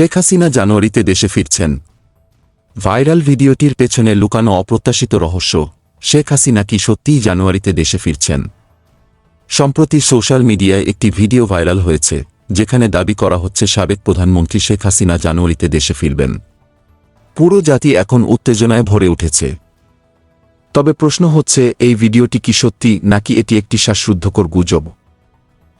শেখ হাসিনা জানুয়ারিতে দেশে ফিরছেন। ভাইরাল ভিডিওটির পেছনে লুকানো অপ্রত্যাশিত রহস্য, শেখ হাসিনা কি সত্যিই জানুয়ারিতে দেশে ফিরছেন? সম্প্রতি সোশ্যাল মিডিয়ায় একটি ভিডিও ভাইরাল হয়েছে, যেখানে দাবি করা হচ্ছে সাবেক প্রধানমন্ত্রী শেখ হাসিনা জানুয়ারিতে দেশে ফিরবেন। পুরো জাতি এখন উত্তেজনায় ভরে উঠেছে। তবে প্রশ্ন হচ্ছে, এই ভিডিওটি কি সত্যি, নাকি এটি একটি শ্বাসরুদ্ধকর গুজব?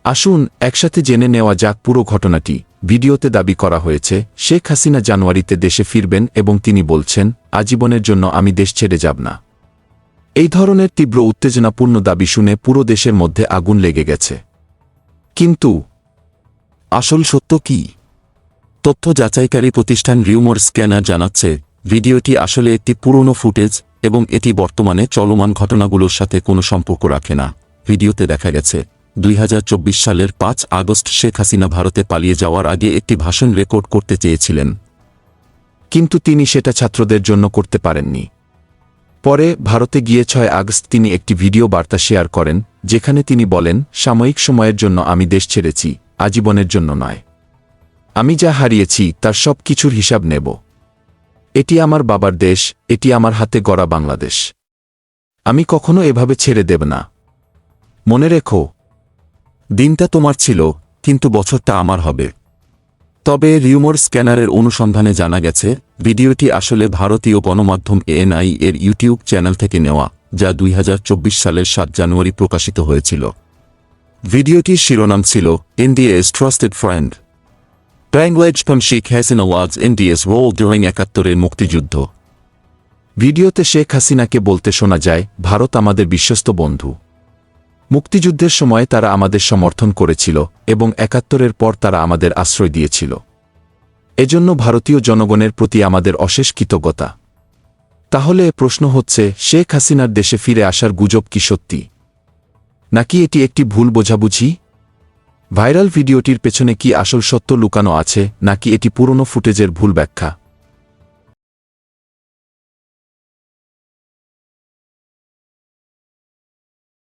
আসুন, একসাথে জেনে নেওয়া যাক পুরো ঘটনাটি। ভিডিওতে দাবি করা হয়েছে, শেখ হাসিনা জানুয়ারিতে দেশে ফিরবেন এবং তিনি বলছেন, আজীবনের জন্য আমি দেশ ছেড়ে যাব না। এই ধরনের তীব্র উত্তেজনাপূর্ণ দাবি শুনে পুরো দেশের মধ্যে আগুন লেগে গেছে। কিন্তু, আসল সত্য কি? তথ্য যাচাইকারী প্রতিষ্ঠান রিউমোর স্ক্যানার জানাচ্ছে, ভিডিওটি আসলে একটি পুরনো ফুটেজ এবং এটি বর্তমানে চলমান ঘটনাগুলোর সাথে কোনো সম্পর্ক রাখে না। ভিডিওতে দেখা গেছে দুই হাজার চব্বিশ সালের পাঁচ আগস্ট শেখ হাসিনা ভারতে পালিয়ে যাওয়ার আগে একটি ভাষণ রেকর্ড করতে চেয়েছিলেন। কিন্তু তিনি সেটা ছাত্রদের জন্য করতে পারেননি। পরে ভারতে গিয়ে ছয় আগস্ট তিনি একটি ভিডিও বার্তা শেয়ার করেন, যেখানে তিনি বলেন, সাময়িক সময়ের জন্য আমি দেশ ছেড়েছি, আজীবনের জন্য নয়। আমি যা হারিয়েছি, তার সব কিছুর হিসাব নেব। এটি আমার বাবার দেশ, এটি আমার হাতে গড়া বাংলাদেশ। আমি কখনো এভাবে ছেড়ে দেব না। মনে রেখো দিনটা তোমার ছিল, কিন্তু বছরটা আমার হবে। তবে রিউমোর স্ক্যানারের অনুসন্ধানে জানা গেছে, ভিডিওটি আসলে ভারতীয় গণমাধ্যম এএনআই এর ইউটিউব চ্যানেল থেকে নেওয়া, যা দুই হাজার চব্বিশ সালের সাত জানুয়ারি প্রকাশিত হয়েছিল। ভিডিওটির শিরোনাম ছিল India's trusted friend প্যাংলেজ from Sheikh Hasina was India's role during একাত্তরের মুক্তিযুদ্ধ। ভিডিওতে শেখ হাসিনাকে বলতে শোনা যায়, ভারত আমাদের বিশ্বস্ত বন্ধু। মুক্তিযুদ্ধের সময় তারা আমাদের সমর্থন করেছিল এবং একাত্তরের পর তারা আমাদের আশ্রয় দিয়েছিল। এজন্য ভারতীয় জনগণের প্রতি আমাদের অশেষ কৃতজ্ঞতা। তাহলে প্রশ্ন হচ্ছে, শেখ হাসিনার দেশে ফিরে আসার গুজব কি সত্যি? নাকি এটি একটি ভুল বোঝাবুঝি? ভাইরাল ভিডিওটির পেছনে কি আসল সত্য লুকানো আছে, নাকি এটি পুরনো ফুটেজের ভুল ব্যাখ্যা?